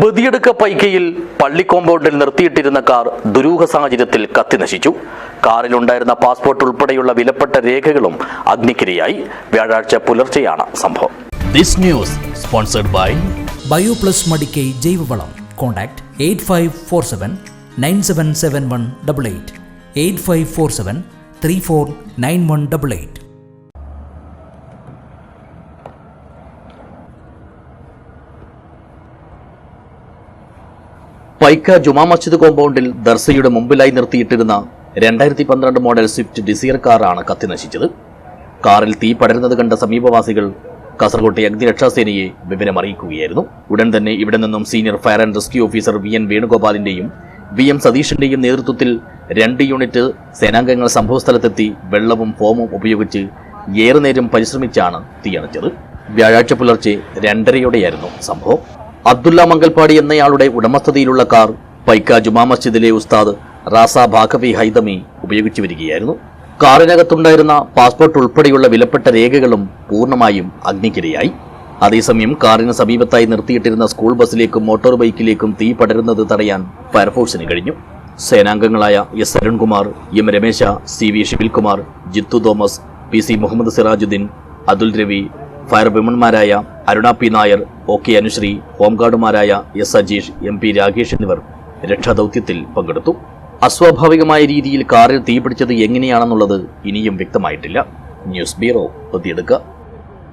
ബദിയെടുക്ക പൈക്കയിൽ പള്ളി കോമ്പൗണ്ടിൽ നിർത്തിയിട്ടിരുന്ന കാർ ദുരൂഹ സാഹചര്യത്തിൽ കത്തിനശിച്ചു കാറിലുണ്ടായിരുന്ന പാസ്പോർട്ട് ഉൾപ്പെടെയുള്ള വിലപ്പെട്ട രേഖകളും അഗ്നിക്കിരയായി. വ്യാഴാഴ്ച പുലർച്ചെയാണ് സംഭവം. This news sponsored by Bioplus Madikai ജൈവവളം. Contact eight five four seven nine seven seven one double eight eight five four seven three four nine one double eight Paika Juma Masjid കോമ്പൗണ്ടിൽ ദർസയുടെ മുമ്പിലായി നിർത്തിയിട്ടിരുന്ന രണ്ടായിരത്തി പന്ത്രണ്ട് മോഡൽ സ്വിഫ്റ്റ് ഡിസയർ കാറാണ് കത്തിനശിച്ചത് കാറിൽ തീ പടരുന്നത് കണ്ട സമീപവാസികൾ കാസർകോട്ടെ അഗ്നിരക്ഷാസേനയെ വിവരമറിയിക്കുകയായിരുന്നു. ഉടൻ തന്നെ ഇവിടെ നിന്നും senior fire and rescue officer V N വേണുഗോപാലിന്റെയും V M സതീഷിന്റെയും നേതൃത്വത്തിൽ രണ്ട് യൂണിറ്റ് സേനാംഗങ്ങൾ സംഭവസ്ഥലത്തെത്തി വെള്ളവും ഫോമും ഉപയോഗിച്ച് ഏറെ നേരം പരിശ്രമിച്ചാണ് തീയണച്ചത് വ്യാഴാഴ്ച പുലർച്ചെ രണ്ടരയോടെയായിരുന്നു സംഭവം. അബ്ദുള്ള മംഗൽപാടി എന്നയാളുടെ ഉടമസ്ഥതയിലുള്ള കാർ പൈക്ക ജുമാ മസ്ജിദിലെ ഉസ്താദ് റാസ ഭാഗവി ഹൈദമി ഉപയോഗിച്ചു വരികയായിരുന്നു. കാറിനകത്തുണ്ടായിരുന്ന പാസ്പോർട്ട് ഉൾപ്പെടെയുള്ള വിലപ്പെട്ട രേഖകളും പൂർണമായും അഗ്നിക്കിരയായി. അതേസമയം കാറിന് സമീപത്തായി നിർത്തിയിട്ടിരുന്ന സ്കൂൾ ബസ്സിലേക്കും മോട്ടോർ ബൈക്കിലേക്കും തീ പടരുന്നത് തടയാൻ ഫയർഫോഴ്സിന് കഴിഞ്ഞു. സേനാംഗങ്ങളായ S Arunkumar M Ramesh C V Shibilkumar Jithu Thomas P C Muhammad Sirajuddeen Athul Ravi fire വിമൺമാരായ Aruna P Nair O K Anushree ഹോംഗാർഡുമാരായ S Ajeesh M P Rakesh എന്നിവർ രക്ഷാദൌത്യത്തിൽ പങ്കെടുത്തു. അസ്വാഭാവികമായ രീതിയിൽ കാറിൽ തീപിടിച്ചത് എങ്ങനെയാണെന്നുള്ളത് ഇനിയും വ്യക്തമായിട്ടില്ല. News bureau പ്രതിയെടുക്കുക